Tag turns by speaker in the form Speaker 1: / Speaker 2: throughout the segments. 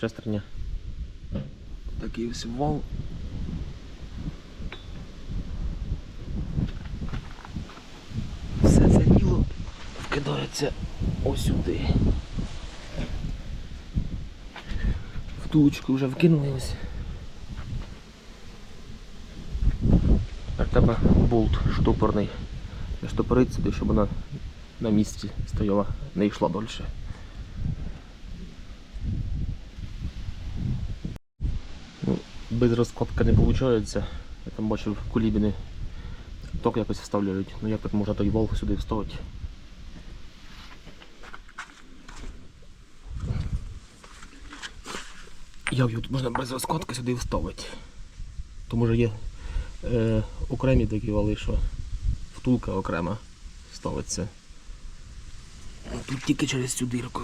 Speaker 1: шестерня. Такий ось вал. Все це діло вкидається ось сюди. Втулочку вже вкинули ось. В тебе болт штопорний. Штопорить сюди, щоб вона на місці стояла, не йшла далі. Без розкладки не виходить. Я там бачив кулібіни ток якось вставляють. Ну як так можна той вал сюди вставити? Його тут можна без розкладки сюди вставити? То може є е, окремі такі вали, що втулка окрема ставиться. Тут тільки через цю дирку.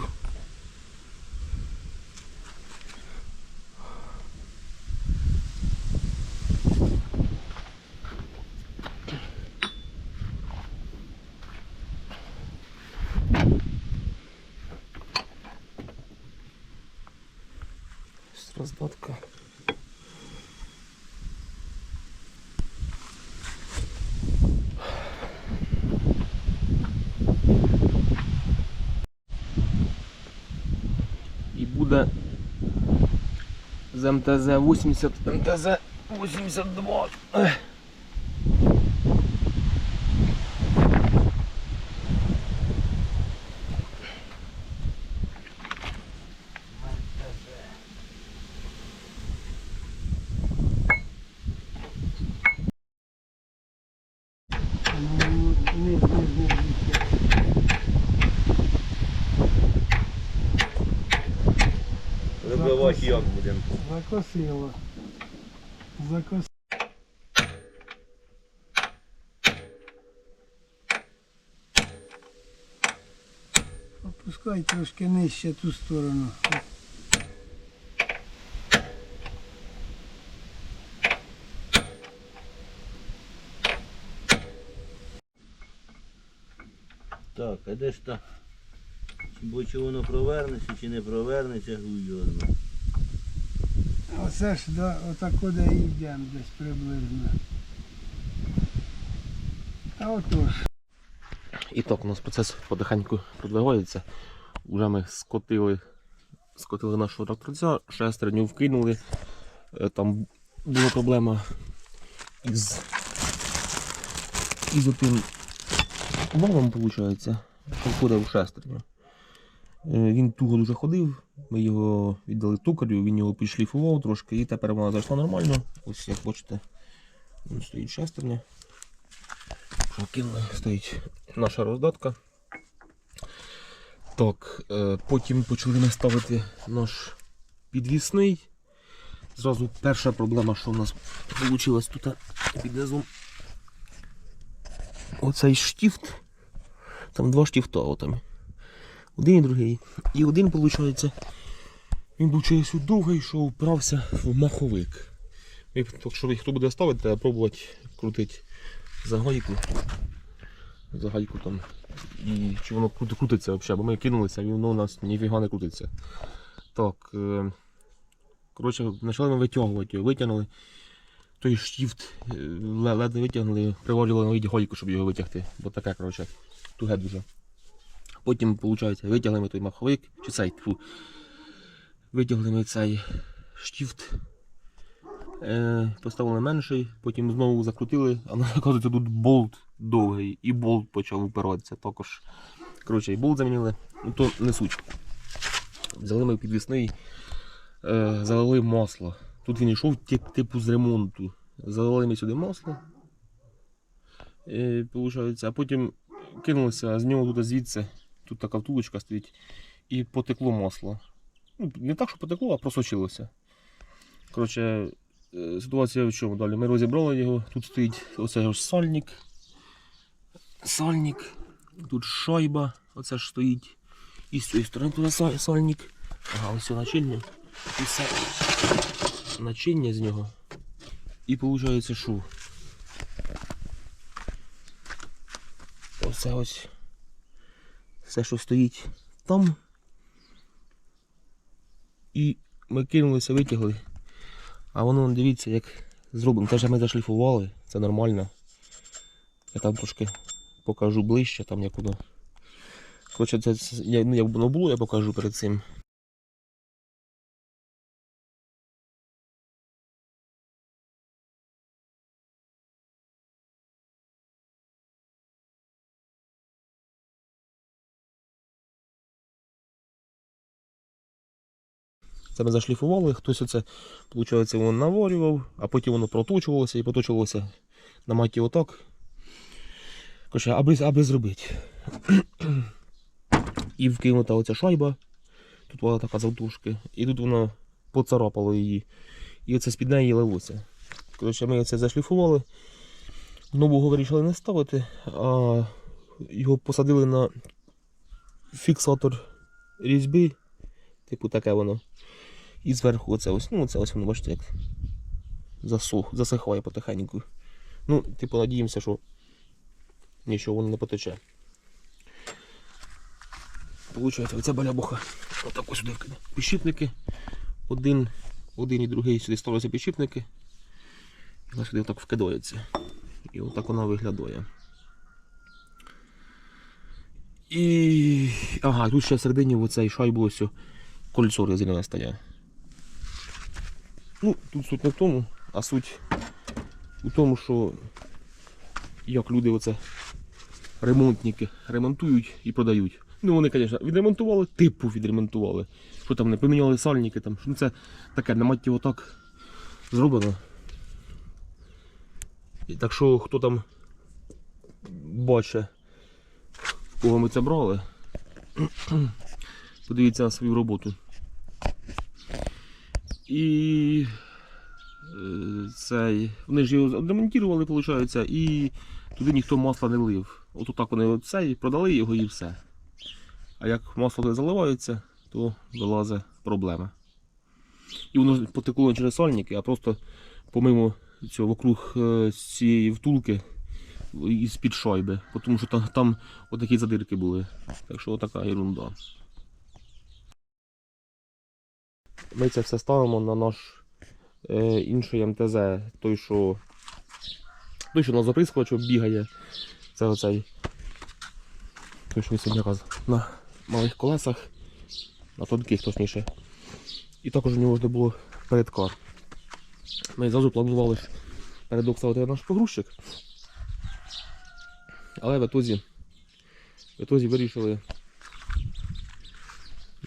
Speaker 1: Роздатка. І буде з МТЗ 80, МТЗ 82.
Speaker 2: Як будемо.
Speaker 3: Закосило. Закос... Опускай трошки нижче ту сторону.
Speaker 2: Так, а де ж та? Бо чи воно провернеться, чи не провернеться, знає.
Speaker 3: Оце ж да, отакуди йдемо десь приблизно. А отож.
Speaker 1: І так, у нас процес потихеньку продвигається. Уже ми скотили, скотили нашого тракторця, шестерню вкинули. Е, Там була проблема із, із отим валом, виходить, в шестерню. Е, Він туго дуже ходив, ми його віддали токарю, він його підшліфував трошки і тепер вона зайшла нормально. Ось як бачите, він стоїть шестерня. Кинули, стоїть наша роздатка. Так, е, потім почали ми ставити наш підвісний. Зразу перша проблема, що в нас вийшла тут під низом. Оцей штифт. Там два штифта отам. Один і другий. І один, виходить, він був чогось довгий, що впирався в маховик. Так хто буде ставити, треба пробувати крутити за гайку. За гайку там. І чи воно крутиться взагалі, бо ми кинулися, і воно у нас ніфіга не крутиться. Так. Е, коротше, почали ми витягувати його, витягнули. Той штіфт е, ледве витягнули, приварили на гайку, щоб його витягти. Бо таке, коротше, туге дуже. Потім, виходить, витягли ми той маховик, чи цей, тьфу, витягли ми цей штіфт, Е, поставили менший, потім знову закрутили, а оказується тут болт довгий і болт почав упиратися також. Коротше, і болт замінили, ну то не суть. Взяли ми підвісний, е, залили масло. Тут він йшов тип, типу з ремонту. Залили ми сюди масло. Е, а потім кинулися, а з нього тут звідси, тут така втулочка стоїть, і потекло масло. Ну, не так, що потекло, а просочилося. Коротше, Е, Ситуація в чому далі? Ми розібрали його, тут стоїть оцей ось сальник. Сальник, тут шайба, оце ж стоїть. І з цієї сторони туди сальник. Ага, ось начиння. І все начиння з нього. І виходить що? Оце ось все, що стоїть там. І ми кинулися, витягли. А воно, дивіться, як зроблено. Те, що ми зашліфували, це нормально. Я там трошки покажу ближче, там як воно. Коротше, це, ну, як воно було, я покажу перед цим. Це ми зашліфували, хтось оце, виходить, воно наварював, а потім воно проточувалося і поточувалося на маті отак. Коротше, аби, аби зробити. І вкинута оця шайба. Тут була така завтушки. І тут воно поцарапало її. І оце з-під неї лилося. Коротше, ми це зашліфували. Нового вирішили не ставити, а його посадили на фіксатор різьби. Типу таке воно. І зверху оце ось, ну це ось воно, бачите, як засух, засихає потихеньку. Ну, типу, надіємося, що нічого воно не потече. Получається, оця балябуха. Отак ось сюди вкине. Підшипники. Один, один і другий сюди ставляться підшипники. І вона сюди отак вкидається. І отак вона виглядає. І. Ага, тут ще всередині в оцей шайбу ось кольцо резинове стає. Ну, тут суть не в тому, а суть у тому, що як люди оце ремонтники ремонтують і продають. Ну вони, звісно, відремонтували, типу відремонтували. Що там не поміняли сальники, там, ну, це таке, на маті отак зроблено. І так що хто там бачить, кого ми це брали, подивіться на свою роботу. І е, цей, вони ж його відремонтували, виходить, і туди ніхто масла не лив. От так вони цей, продали його і все. А як масло не заливається, то вилазить проблема. І воно потекло через сальники, а просто помимо цього вокруг е, цієї втулки із під шайби, тому що там, там отакі задирки були. Так що отака ерунда. Ми це все ставимо на наш е, інший МТЗ, той, що той, що на заприскувачу бігає. Це оцей. Той, що сьогодні раз на малих колесах, на тонких точніше. І також у нього вже було передкар. Ми зразу планували передок ставити наш погрузчик. Але в ітозі, в ітозі вирішили,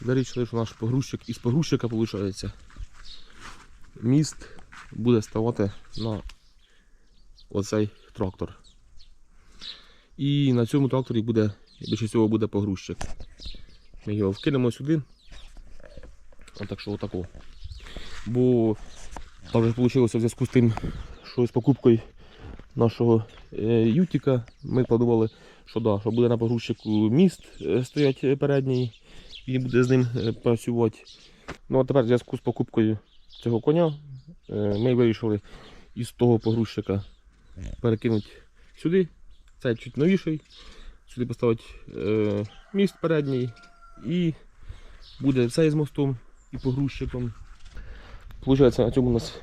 Speaker 1: вирішили, що наш погрузчик із погрузчика виходить. Міст буде ставати на оцей трактор. І на цьому тракторі буде, більше всього буде погрузчик. Ми його вкинемо сюди. Отак що отако. Бо там вже вийшло в зв'язку з тим, що з покупкою нашого е, Ютіка ми планували, що, да, що буде на погрузчику міст е, стоять передній, і буде з ним е, працювати. Ну а тепер в зв'язку з покупкою цього коня е, ми вирішили із того погрузчика перекинути сюди. Це чуть новіший. Сюди поставити е, міст передній і буде цей з мостом і погрузчиком. Получається, на цьому у нас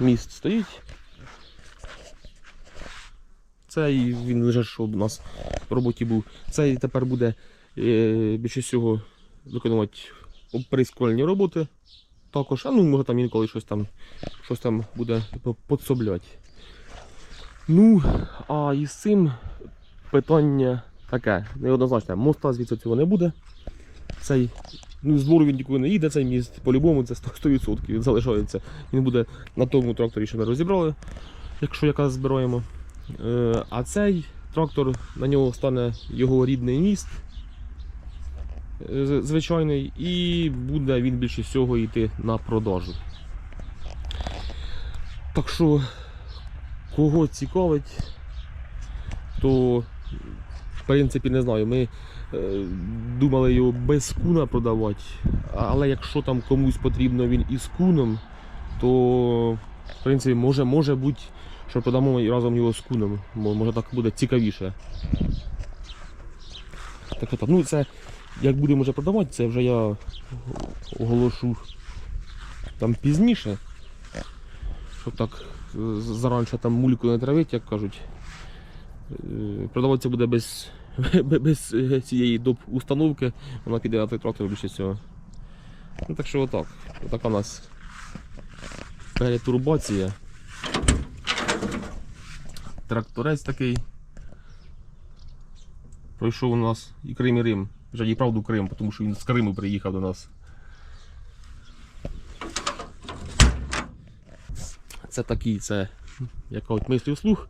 Speaker 1: міст стоїть. Цей він лише що у нас в роботі був. Цей тепер буде більше всього виконувати оприскувальні роботи. Також, а ну може там інколи щось там, щось там буде подсобляти. Ну, а із цим питання таке, неоднозначне. Моста звідси цього не буде. Цей, ну, з двору він нікуди не їде, цей міст, по-любому це 100%, 100% він залишається. Він буде на тому тракторі, що ми розібрали, якщо якраз збираємо. Е, а цей трактор, на нього стане його рідний міст. Звичайний, і буде він більше всього йти на продажу. Так що, кого цікавить, то в принципі не знаю. Ми е, думали його без куна продавати, але якщо там комусь потрібно він із куном, то в принципі може, може бути, що продамо і разом його з куном. Може так буде цікавіше. Так, ну це як будемо вже продавати, це вже я оголошу там пізніше. Щоб так е, заранше там мульку не травить, як кажуть. Е, Продаватися буде без, без е, цієї доп установки, вона піде на трактор більше цього. Ну так що отак. Отака у нас перетурбація. Тракторець такий. Пройшов у нас і Крим, і Рим. Вже і правду Крим, тому що він з Криму приїхав до нас. Це такий, це яка от мислі вслух,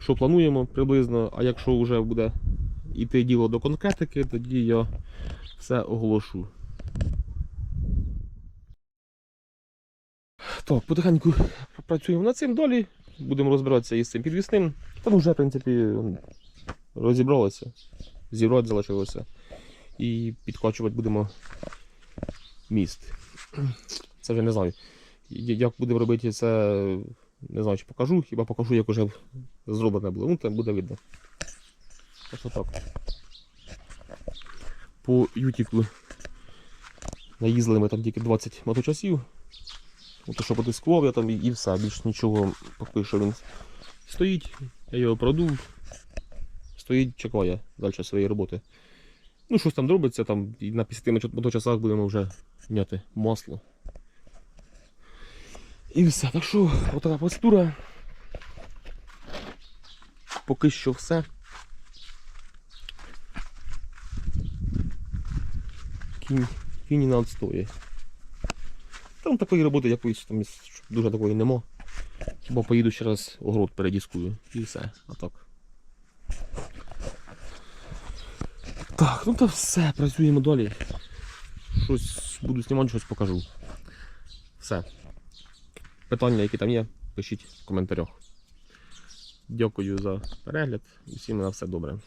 Speaker 1: що плануємо приблизно, а якщо вже буде йти діло до конкретики, тоді я все оголошу. Так, потихеньку працюємо над цим далі. Будемо розбиратися із цим підвісним. Там вже, в принципі, розібралося. Зібрати залишилося. І підкачувати будемо міст. Це вже не знаю. Як будемо робити це, не знаю, чи покажу, хіба покажу, як вже зроблене було. Ну, там буде видно. Що так. По Ютіку наїздили ми там тільки 20 моточасів. От що потискував я там і, все, більш нічого поки він стоїть, я його продув, стоїть, чекає далі своєї роботи. Ну, щось там робиться, там і на 50 моточасах будемо вже міняти масло. І все. Так що, отака процедура. Поки що все. Кінь, кінь на відстої. Там такої роботи якоїсь там дуже такої нема. Хіба поїду ще раз огород передіскую і все. А так. Так, ну то все, працюємо далі. Щось буду знімати, щось покажу. Все. Питання, які там є, пишіть в коментарях. Дякую за перегляд і всім на все добре.